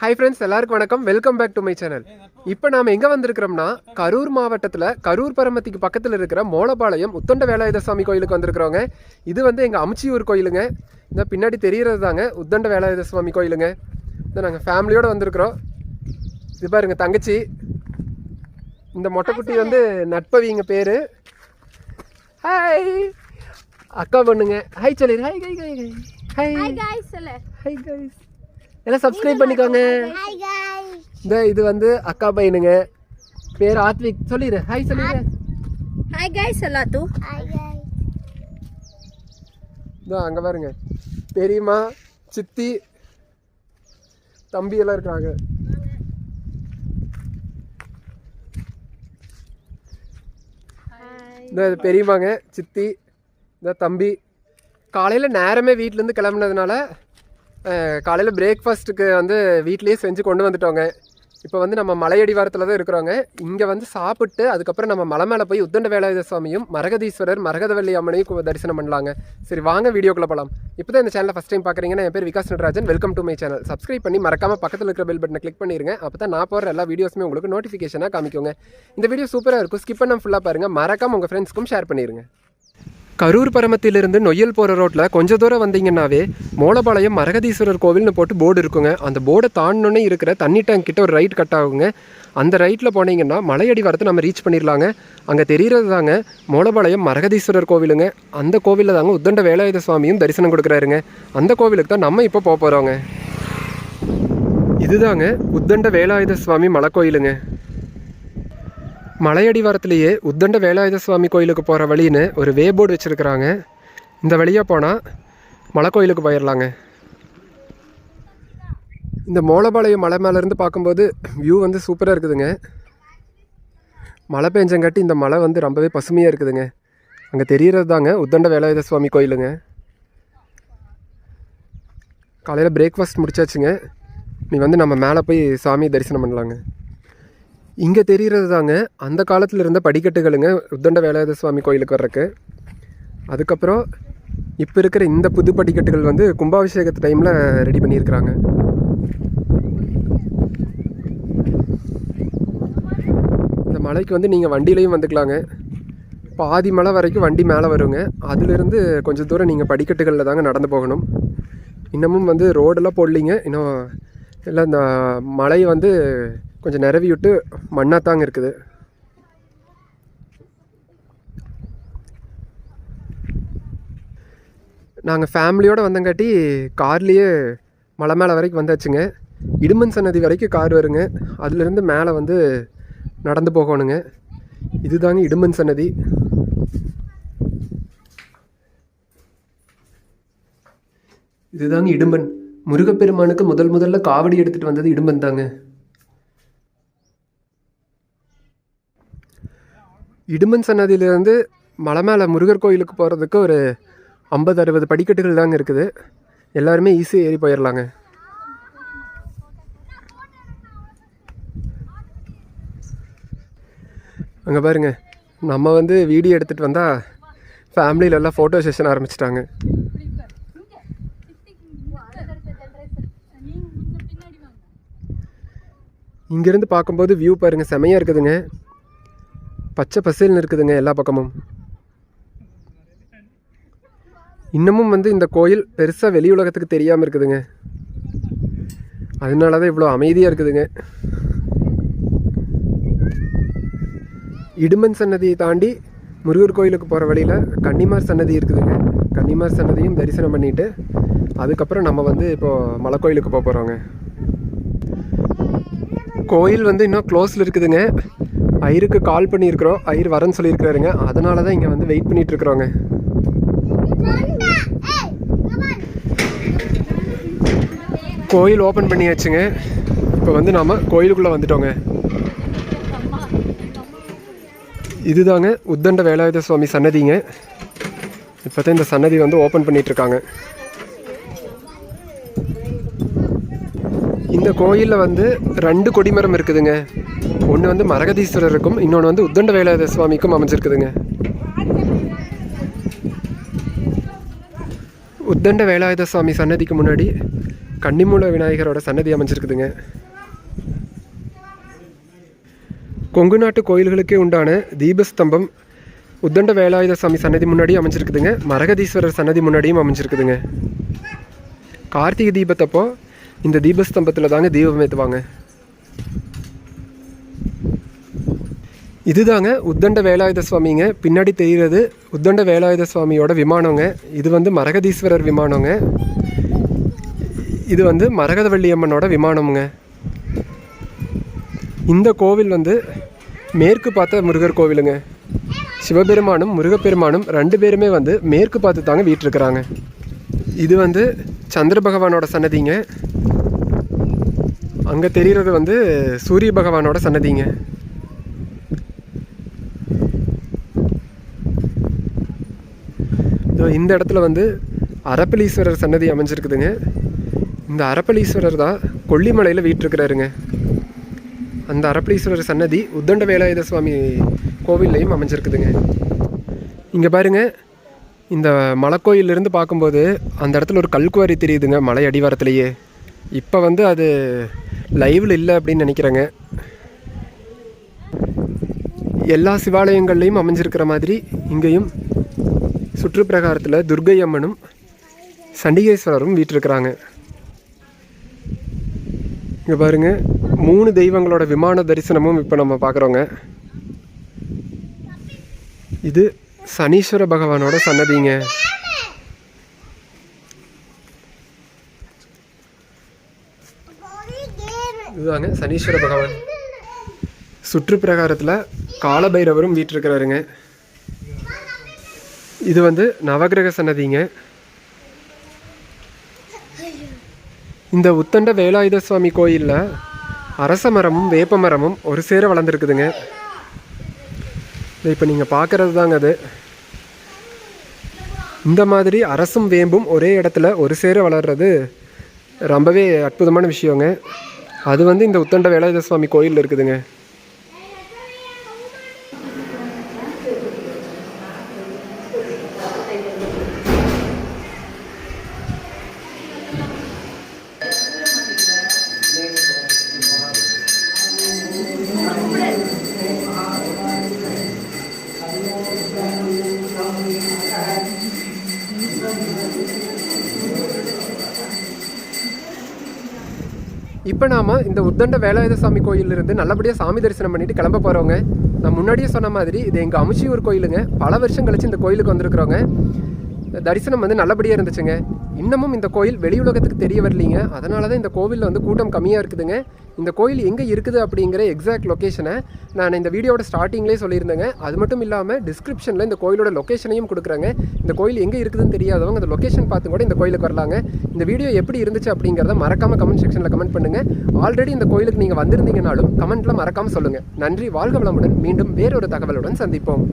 Hi friends எல்லாருக்கும் வணக்கம். Welcome back to my channel இப்போ நாம் எங்கே வந்திருக்கிறோம்னா கரூர் மாவட்டத்தில் கரூர் பரமத்திக்கு பக்கத்தில் இருக்கிற மோளபாளையம் உத்தண்ட வேலாயுத சாமி கோயிலுக்கு வந்திருக்கிறோங்க இது வந்து எங்கள் அமிச்சியூர் கோயிலுங்க. இந்த பின்னாடி தெரிகிறது தாங்க உத்தண்ட வேலாயுத சுவாமி கோயிலுங்க. இந்த நாங்கள் ஃபேமிலியோடு வந்திருக்கிறோம். இது பாருங்க தங்கச்சி. இந்த மொட்டைக்குட்டி வந்து நட்பவிங்க பேர். ஹாய் அக்கா பொண்ணுங்க. ஹாய் சொல்லிடு hi hi hi hi hi hi எல்லாம் சப்ஸ்கிரைப் பண்ணிக்கோங்க. இந்த இது வந்து அக்கா பையனுங்க. பேர் ஆத்விக். சொல்லிடு ஹாய் சொல்லிடு ஹாய் guys சொல்லா தூ ஹாய் guys. இதோ அங்கே பாருங்க. பெரியம்மா சித்தி தம்பி எல்லாம் இருக்காங்க. இந்த இது பெரியம்மாங்க சித்தி இந்த தம்பி. காலையில் நேரமே வீட்டிலேருந்து கிளம்புனதுனால காலையில் பிரேக்ஃபாஸ்ட்டுக்கு வந்து வீட்லேயே செஞ்சு கொண்டு வந்துட்டோங்க. இப்போ வந்து நம்ம மலையடிவாரத்தில் தான் இருக்கிறோங்க. இங்கே வந்து சாப்பிட்டு அதுக்கப்புறம் நம்ம மலை மேலே போய் உத்தண்ட வேலாயுத சுவாமியும் மரகதீஸ்வரர் மரகதவல்லி அம்மனையும் தரிசனம் பண்ணலாங்க. சரி வாங்க வீடியோக்குள்ளே போகலாம் இப்போ தான் இந்த சேனலை ஃபஸ்ட் டைம் பார்க்குறீங்கன்னா என் பேர் Vikas Natarajan welcome to my channel subscribe பண்ணி மறக்காமல் பக்கத்தில் இருக்கிற பெல் பட்டனை கிளிக் பண்ணிடுங்க அப்போ தான் நான் போகிற எல்லா வீடியோஸுமே உங்களுக்கு நோட்டிஃபிகேஷனாக காமிக்குங்க. இந்த வீடியோ சூப்பராக இருக்கும். ஸ்கிப் பண்ண ஃபுல்லாக பாருங்கள் மறக்காமல் உங்கள் ஃப்ரெண்ட்ஸ்க்கும் ஷேர் பண்ணிடுங்க கரூர் பரமத்திலிருந்து நொய்யல் போகிற ரோட்டில் கொஞ்சம் தூரம் வந்தீங்கன்னாவே மோளபாளையம் மரகதீஸ்வரர் கோவில்னு போட்டு போர்டு இருக்குங்க. அந்த போர்டை தாண்டினோன்னே இருக்கிற தண்ணி டேங்க் கிட்ட ஒரு ரைட் கட் ஆகுங்க. அந்த ரைட்டில் போனீங்கன்னா மலையடி வரத்தை நம்ம ரீச் பண்ணிடலாங்க அங்கே தெரிகிறது தாங்க மோளபாளையம் மரகதீஸ்வரர் கோவிலுங்க. அந்த கோவிலில் தாங்க உத்தண்ட வேலாயுத சுவாமியும் தரிசனம் கொடுக்குறாருங்க. அந்த கோவிலுக்கு தான் நம்ம இப்போ போக போகிறோங்க இதுதாங்க உத்தண்ட வேலாயுத சுவாமி மலைக்கோயிலுங்க. மலையடிவாரத்திலேயே உத்தண்ட வேலாயுத சுவாமி கோயிலுக்கு போகிற வழின்னு ஒரு வே போர்டு வச்சுருக்குறாங்க. இந்த வழியாக போனால் மலை கோயிலுக்கு போயிடலாங்க இந்த மோளபாளையம் மலை மேலேருந்து பார்க்கும்போது வியூ வந்து சூப்பராக இருக்குதுங்க. மழை பெஞ்சங்காட்டி இந்த மலை வந்து ரொம்பவே பசுமையாக இருக்குதுங்க. அங்கே தெரிகிறது தாங்க உத்தண்ட வேலாயுத சுவாமி கோயிலுங்க. காலையில் பிரேக்ஃபாஸ்ட் முடிச்சாச்சுங்க. நீ வந்து நம்ம மேலே போய் சாமி தரிசனம் பண்ணலாங்க. இங்கே தெரிகிறது தாங்க அந்த காலத்தில் இருந்த படிக்கட்டுகளுங்க உத்தண்ட வேலாயுத சுவாமி கோயிலுக்கு வர்றக்கு. அதுக்கப்புறம் இப்போ இருக்கிற இந்த புது படிக்கட்டுகள் வந்து கும்பாபிஷேகத்து டைமில் ரெடி பண்ணியிருக்கிறாங்க. இந்த மலைக்கு வந்து நீங்கள் வண்டியிலையும் வந்துக்கலாங்க. பாதி மலை வரைக்கும் வண்டி மேலே வருங்க. அதிலிருந்து கொஞ்சம் தூரம் நீங்கள் படிக்கட்டுகளில் தாங்க நடந்து போகணும். இன்னமும் வந்து ரோடெல்லாம் போடலிங்க. இன்னும் எல்லாம் இந்த மலை வந்து கொஞ்சம் நிரவி விட்டு மண்ணாக தாங்க இருக்குது. நாங்கள் ஃபேமிலியோடு வந்தங்காட்டி கார்லேயே மலை மேலே வரைக்கும் வந்தாச்சுங்க. இடுமன் சன்னதி வரைக்கும் கார் வருங்க. அதுலேருந்து மேலே வந்து நடந்து போகணுங்க. இதுதாங்க இடுமன் சன்னதி. இதுதாங்க இடும்பன் முருகப்பெருமானுக்கு முதல் முதல்ல காவடி எடுத்துகிட்டு வந்தது இடும்பன் தாங்க. இடுமன் சன்னதியிலேருந்து மலை மேலே முருகர் கோயிலுக்கு போகிறதுக்கு ஒரு ஐம்பது அறுபது படிக்கட்டுகள் தாங்க இருக்குது. எல்லாருமே ஈஸியாக ஏறி போயிடலாங்க அங்கே பாருங்க நம்ம வந்து வீடியோ எடுத்துகிட்டு வந்தால் ஃபேமிலியில எல்லாம் ஃபோட்டோ செஷன் ஆரம்பிச்சிட்டாங்க. இங்கேருந்து பார்க்கும்போது வியூ பாருங்கள் செமையாக இருக்குதுங்க. பச்சை பசேல்னு இருக்குதுங்க எல்லா பக்கமும். இன்னமும் வந்து இந்த கோயில் பெருசாக வெளி உலகத்துக்கு தெரியாமல் இருக்குதுங்க. அதனால தான் இவ்வளோ அமைதியாக இருக்குதுங்க. இடுமன் சன்னதியை தாண்டி முருகர் கோயிலுக்கு போகிற வழியில் கன்னிமார் சன்னதி இருக்குதுங்க. கன்னிமார் சன்னதியும் தரிசனம் பண்ணிட்டு அதுக்கப்புறம் நம்ம வந்து இப்போது மலை கோயிலுக்கு போக போகிறோங்க கோயில் வந்து இன்னும் க்ளோஸில் இருக்குதுங்க. ஐயருக்கு கால் பண்ணியிருக்கிறோம். ஐயர் வரேன்னு சொல்லியிருக்கிறாருங்க. அதனால தான் இங்கே வந்து வெயிட் பண்ணிட்டு இருக்கிறோங்க கோயில் ஓப்பன் பண்ணியாச்சுங்க. இப்போ வந்து நாம் கோயிலுக்குள்ளே வந்துட்டோங்க. இதுதாங்க உத்தண்ட வேலாயுத சுவாமி சன்னதிங்க. இப்போ தான் இந்த சன்னதி வந்து ஓப்பன் பண்ணிட்டு இருக்காங்க இந்த கோயிலில் வந்து ரெண்டு கொடிமரம் இருக்குதுங்க. ஒன்று வந்து மரகதீஸ்வரருக்கும் இன்னொன்று வந்து உத்தண்ட வேலாயுத சுவாமிக்கும் அமைஞ்சிருக்குதுங்க. உத்தண்ட வேலாயுத சுவாமி சன்னதிக்கு முன்னாடி கன்னிமூல விநாயகரோட சன்னதி அமைஞ்சிருக்குதுங்க. கொங்கு நாட்டு கோயில்களுக்கே உண்டான தீபஸ்தம்பம் உத்தண்ட வேலாயுத சுவாமி சன்னதி முன்னாடி அமைஞ்சிருக்குதுங்க. மரகதீஸ்வரர் சன்னதி முன்னாடியும் அமைஞ்சிருக்குதுங்க. கார்த்திகை தீபத்தப்போ இந்த தீபஸ்தம்பத்தில் தாங்க தீபம் ஏற்றுவாங்க இதுதாங்க உத்தண்ட வேலாயுத சுவாமிங்க. பின்னாடி தெரிகிறது உத்தண்ட வேலாயுத சுவாமியோட விமானங்க. இது வந்து மரகதீஸ்வரர் விமானங்க. இது வந்து மரகதவள்ளி அம்மனோட விமானமுங்க. இந்த கோவில் வந்து மேற்கு பார்த்த முருகர் கோவிலுங்க. சிவபெருமானும் முருகப்பெருமானும் ரெண்டு பேருமே வந்து மேற்கு பார்த்து தாங்க வீட்டிருக்கிறாங்க. இது வந்து சந்திர பகவானோட சன்னதிங்க. அங்கே தெரிகிறது வந்து சூரிய பகவானோட சன்னதிங்க. இந்த இடத்துல வந்து அரப்பளீஸ்வரர் சன்னதி அமைஞ்சிருக்குதுங்க. இந்த அரப்பளீஸ்வரர் தான் கொல்லிமலையில் வீட்டிருக்கிறாருங்க அந்த அரப்பலீஸ்வரர் சன்னதி உத்தண்ட வேலாயுத சுவாமி கோவில்லையும் அமைஞ்சிருக்குதுங்க. இங்கே பாருங்க இந்த மலைக்கோயிலிருந்து பார்க்கும்போது அந்த இடத்துல ஒரு கல்குவாரி தெரியுதுங்க மலை அடிவாரத்துலேயே. இப்போ வந்து அது லைவில் இல்லை அப்படின்னு நினைக்கிறேங்க. எல்லா சிவாலயங்கள்லேயும் அமைஞ்சிருக்கிற மாதிரி இங்கேயும் சுற்றுப்பிரகாரத்தில் துர்கை அம்மனும் சண்டிகேஸ்வரரும் வீட்டிருக்கிறாங்க இங்கே பாருங்க மூணு தெய்வங்களோட விமான தரிசனமும் இப்போ நம்ம பார்க்குறோங்க இது சனீஸ்வர பகவானோட சன்னதிங்க. இதுதாங்க சனீஸ்வர பகவான். சுற்றுப்பிரகாரத்தில் காலபைரவரும் வீட்டிருக்கிறாருங்க இது வந்து நவகிரக சன்னதிங்க. இந்த உத்தண்ட வேலாயுத சுவாமி கோயிலில் அரச மரமும் வேப்ப மரமும் ஒரு சேர வளர்ந்துருக்குதுங்க. இப்போ நீங்கள் பார்க்குறது தாங்க அது. இந்த மாதிரி அரசும் வேம்பும் ஒரே இடத்துல ஒரு சேர வளர்றது ரொம்பவே அற்புதமான விஷயங்க. அது வந்து இந்த உத்தண்ட வேலாயுத சுவாமி கோயிலில் இருக்குதுங்க. இப்போ நாம் இந்த உத்தண்ட வேலாயுத சாமி கோயிலிருந்து நல்லபடியாக சாமி தரிசனம் பண்ணிட்டு கிளம்ப போகிறோங்க நான் முன்னாடியே சொன்ன மாதிரி இது எங்கள் அமுச்சியூர் கோயிலுங்க. பல வருஷம் கழிச்சு இந்த கோயிலுக்கு வந்திருக்கிறோங்க. தரிசனம் வந்து நல்லபடியாக இருந்துச்சுங்க. இன்னமும் இந்த கோயில் வெளியுலகத்துக்கு தெரிய வரலீங்க. அதனால தான் இந்த கோவிலில் வந்து கூட்டம் கம்மியாக இருக்குதுங்க. இந்த கோயில் எங்கே இருக்குது அப்படிங்கிற எக்ஸாக்ட் லொக்கேஷனை நான் இந்த வீடியோட ஸ்டார்டிங்லேயே சொல்லியிருந்தேங்க. அது மட்டும் இல்லாமல் டிஸ்கிரிப்ஷனில் இந்த கோயிலோட லொக்கேஷனையும் கொடுக்குறாங்க. இந்த கோயில் எங்கே இருக்குதுன்னு தெரியாதவங்க அந்த லொக்கேஷன் பார்த்து கூட இந்த கோயிலுக்கு வரலாங்க. இந்த வீடியோ எப்படி இருந்துச்சு அப்படிங்கிறத மறக்காமல் கமெண்ட் செக்ஷனில் கமெண்ட் பண்ணுங்கள் ஆல்ரெடி இந்த கோயிலுக்கு நீங்கள் வந்திருந்தீங்கனாலும் கமெண்ட்டில் மறக்காமல் சொல்லுங்கள் நன்றி வாழ்க வளமுடன். மீண்டும் வேறொரு தகவலுடன் சந்திப்போம்.